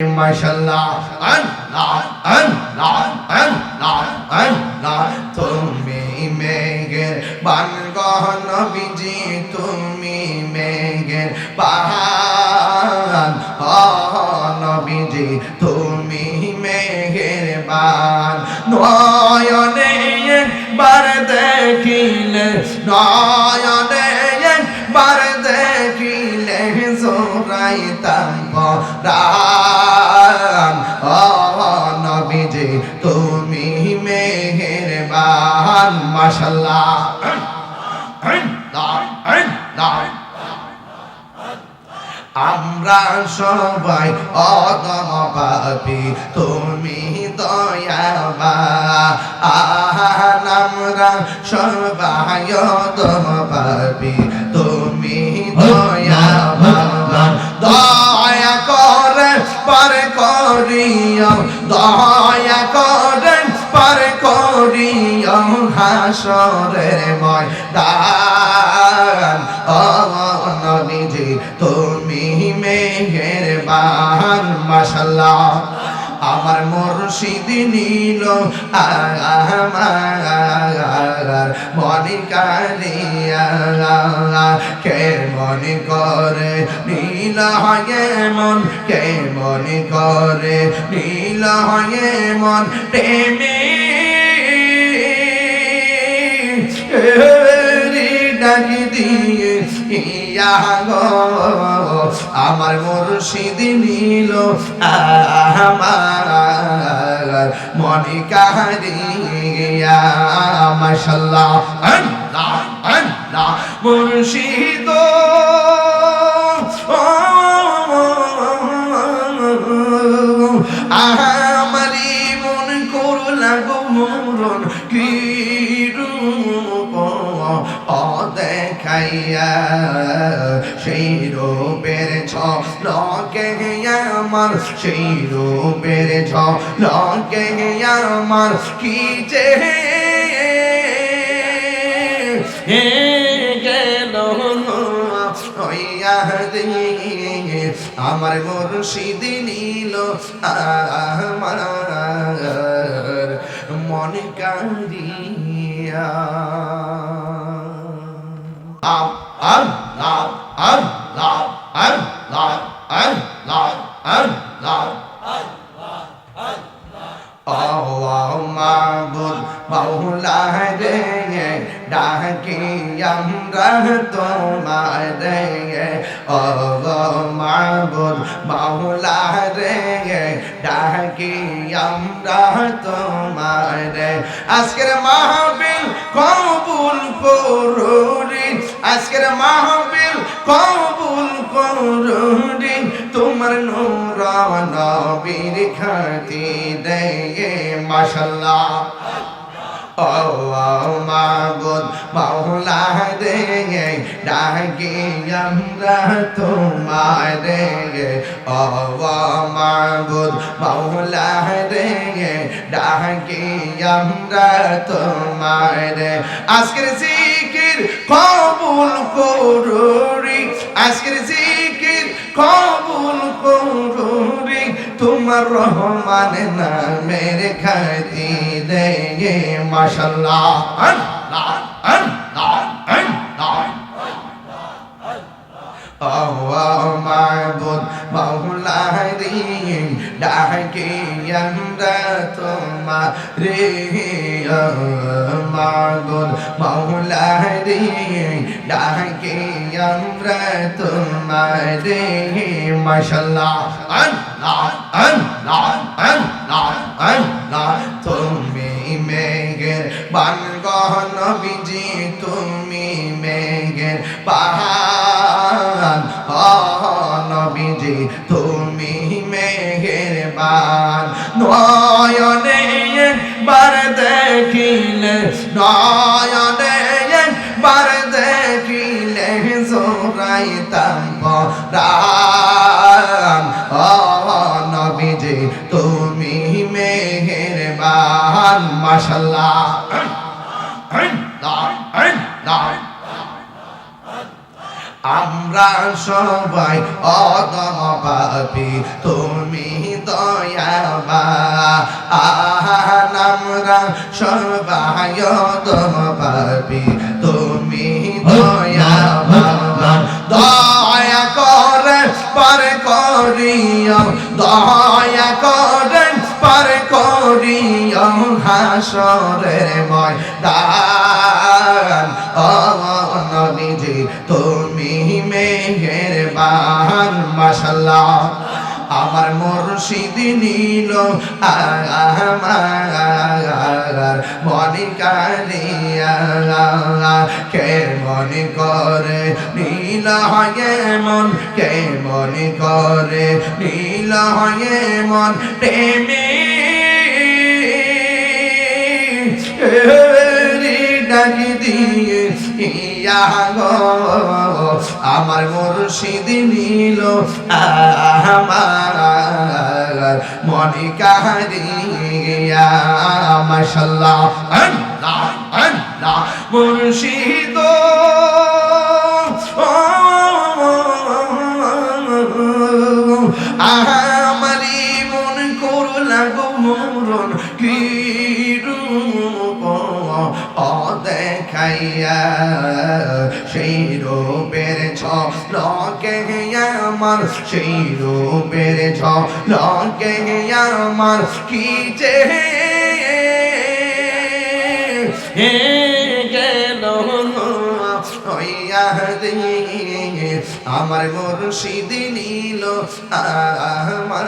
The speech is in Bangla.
মাশাল্লাহ আল্লাহ আল্লাহ আল্লাহ আল্লাহ তুমি মেঘের বান নবীজি, তুমি মেঘের বান। ও নবীজি, তুমি মেঘের বান। নয়নে একবার দেখিলে, নয়নে একবার দেখিলে জোরাইতাম পরাণ মাশাল্লাহ আমরা সবাই অদম পাপি তুমি দয়াবা। আমরা সবাই অদম পাপি তুমি দয়াবা। হাসরের ময়দান। ও নবীজি, তুমি মেহেরবান মাশাল্লাহ আমার মুর্শিদ নীল আমার মনে কালিয়া কে মনে করে নীল হয় মন কে মনে করে নীল হয় মন প্রেমে ডাকি দিয়ে ইয়া আমার মুর্শিদ নীল আমার মনে কাহিয়া মাশাল্লাহ মুর্শিদ। আমার সেই রূপের ছ লকে আমার কি যে আমার মুর্শিদ নীল আমার মন কান্দিয়া আজকের মাহবিল কবুল করুরি আজকের মাহবিল কবুল করুরি তোমার নূর নবীর খাতি দেয় মাশাল্লাহ মাবুদ মাওলা রে ডাকি আমরা তোমার রে ও মাবুদ মাওলা রে ডাকি আমরা তোমার রে আজকের জিকির কবুল করুরি। আজকের জিকির কবুল করুরি। তোমার রহমান নামের খাতি দে মাশাল্লাহ। মাবুদ মাওলা রে ডাকে আমরা তোমার। রে মাবুদ মাওলা রে ডাকে আমরা তোমার রে মাশাল্লাহ তুমি মেঘের বান গহন বিজি, তুমি মেঘের পাহান নবীজি তুমি মেঘের বান। নয়নে একবার দেখিলে, নয়নে একবার দেখিলে জোরাইতাম পরাণ আমরা সবাই অদম পাপি, তুমি দয়াবা। আহান আমরা সবাই অদম পাপি, তুমি দয়াবা। দয়া করে পার করিও, দয়া করে হাসরের ময়দান ও নবীজি তুমি আমার মুর্শিদ নীল আমার মনে কালিয়া কে মনে করে নীল হয় মন, কে মনে করে নীল হয় মন, প্রেমে ডাকি দিয়ে ইয়া আমার মুর্শিদ নীল আমার মনে কাহিয়া মাশাল্লাহ আল্লাহ আল্লাহ মুর্শিদ সেই রূপের আমার সেই রূপের ছ লকে আমার। কি যে আমার মুর্শিদ নীল আমার